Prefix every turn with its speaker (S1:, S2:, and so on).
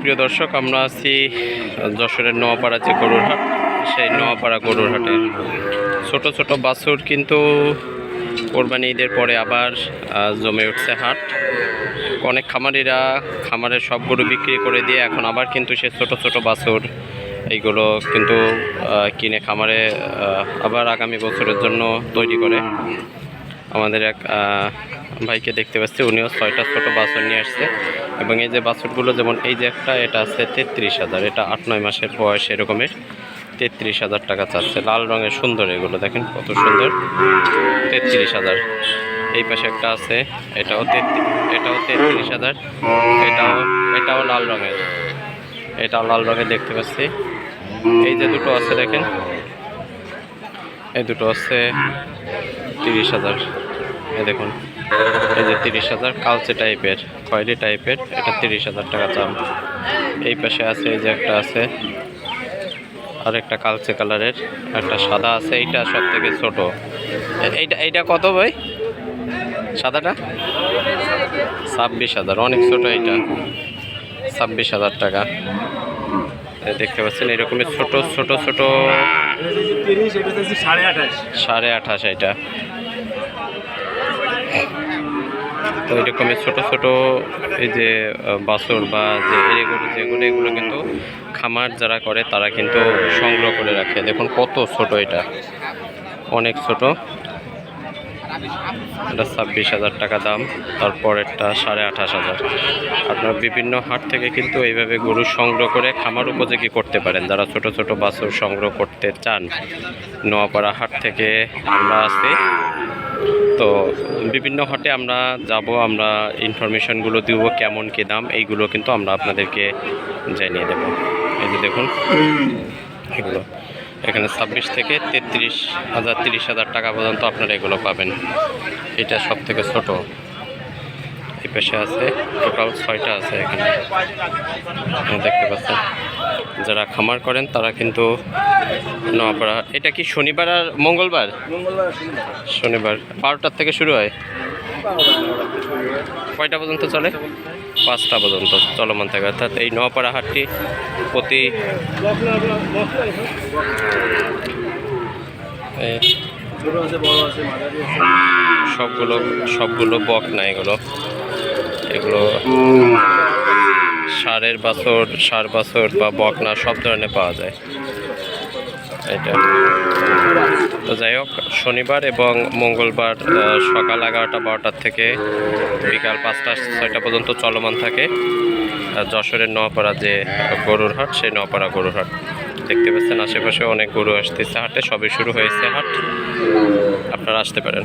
S1: প্রিয় দর্শক, আমরা আছি যশোরের নোয়াপাড়া যে গরুর হাট, সেই নোয়াপাড়া গরুর হাটে ছোট ছোট বাছুর কিন্তু কোরবানি ঈদের পরে আবার জমে উঠছে হাট। অনেক খামারিরা খামারের সব গরু বিক্রি করে দিয়ে এখন আবার কিন্তু সে ছোট ছোট বাছুর এইগুলো কিন্তু কিনে খামারে আবার আগামী বছরের জন্য তৈরি করে। আমাদের এক ভাইকে দেখতে পাচ্ছি। উনিও ছয়টা ছোট বাছুর নিয়ে আসছে। এবং এই যে বাছুরগুলো, যেমন এই যে একটা, এটা আছে তেত্রিশ হাজার। এটা আট, নয় মাসের বয়স এরকমের। তেত্রিশ হাজার টাকা চাচ্ছে। লাল রঙের সুন্দর এগুলো, দেখেন কত সুন্দর। তেত্রিশ হাজার। এই পাশে একটা আছে, এটাও এটাও তেত্রিশ হাজার। এটাও এটাও লাল রঙের। এটাও লাল রঙের দেখতে পাচ্ছি। এই যে দুটো আছে, দেখেন। এই দুটো আছে তিরিশ হাজার। দেখুন এই যে তিরিশ হাজার কালচে টাইপের খয়েরি টাইপের এটা তিরিশ হাজার টাকা দাম। এই পাশে আছে এই যে একটা আছে আর একটা কালচে কালারের একটা সাদা আছে এইটা সব থেকে ছোট এইটা এইটা কত ভাই? সাদাটা? ছাব্বিশ হাজার অনেক ছোট এইটা। ছাব্বিশ হাজার টাকা। দেখতে পাচ্ছেন এরকমই ছোট ছোট ছোট।
S2: সাড়ে আঠাশ।
S1: সাড়ে আঠাশ এটা তো এরকমের ছোট ছোট এই যে বাছুর বা যে এগুলো যেগুলো এগুলো কিন্তু খামার যারা করে, তারা কিন্তু সংগ্রহ করে রাখে। দেখুন কত ছোট এটা। অনেক ছোট। এটা ছাব্বিশ হাজার টাকা দাম, তারপর একটা সাড়ে আঠাশ হাজার। আপনারা বিভিন্ন হাট থেকে কিন্তু এইভাবে গরু সংগ্রহ করে খামার উপযোগী করতে পারেন। যারা ছোট ছোট বাছুর সংগ্রহ করতে চান, নোয়াপাড়া হাট থেকে আমরা আছি। তো বিভিন্ন হাটে আমরা যাব, আমরা ইনফরমেশনগুলো দিব, কেমন কী দাম, এইগুলো কিন্তু আমরা আপনাদেরকে জানিয়ে দেব। এই যে দেখুন, এগুলো। এখানে ছাব্বিশ থেকে তেত্রিশ হাজার তিরিশ হাজার টাকা পর্যন্ত আপনারা এগুলো পাবেন। এটা সব থেকে ছোট। এই পাশে আছে টোটাল ছয়টা আছে এখানে। দেখতে পাচ্ছেন যারা খামার করেন তারা কিন্তু নোয়াপাড়া এটা কি শনিবার আর মঙ্গলবার?
S2: শনিবার।
S1: বারোটার থেকে শুরু হয়? কয়টা পর্যন্ত চলে? পাঁচটা পর্যন্ত চলমান থাকে। অর্থাৎ এই নোয়াপাড়া হাটটি প্রতি সবগুলো সবগুলো বক না এগুলো। এগুলো সারের বাছর, সার বাছর বা বকনা সব ধরনের পাওয়া যায়। এটা। তো যাই হোক, শনিবার এবং মঙ্গলবার সকাল এগারোটা বারোটার থেকে বিকাল পাঁচটা, ছয়টা পর্যন্ত চলমান থাকে যশোরের নপাড়া যে গরুর হাট, সেই নপাড়া গরুর হাট। দেখতে পাচ্ছেন, আশেপাশে অনেক গরু আসতেছে, হাটে সবে শুরু হয়েছে হাট। আপনারা আসতে পারেন।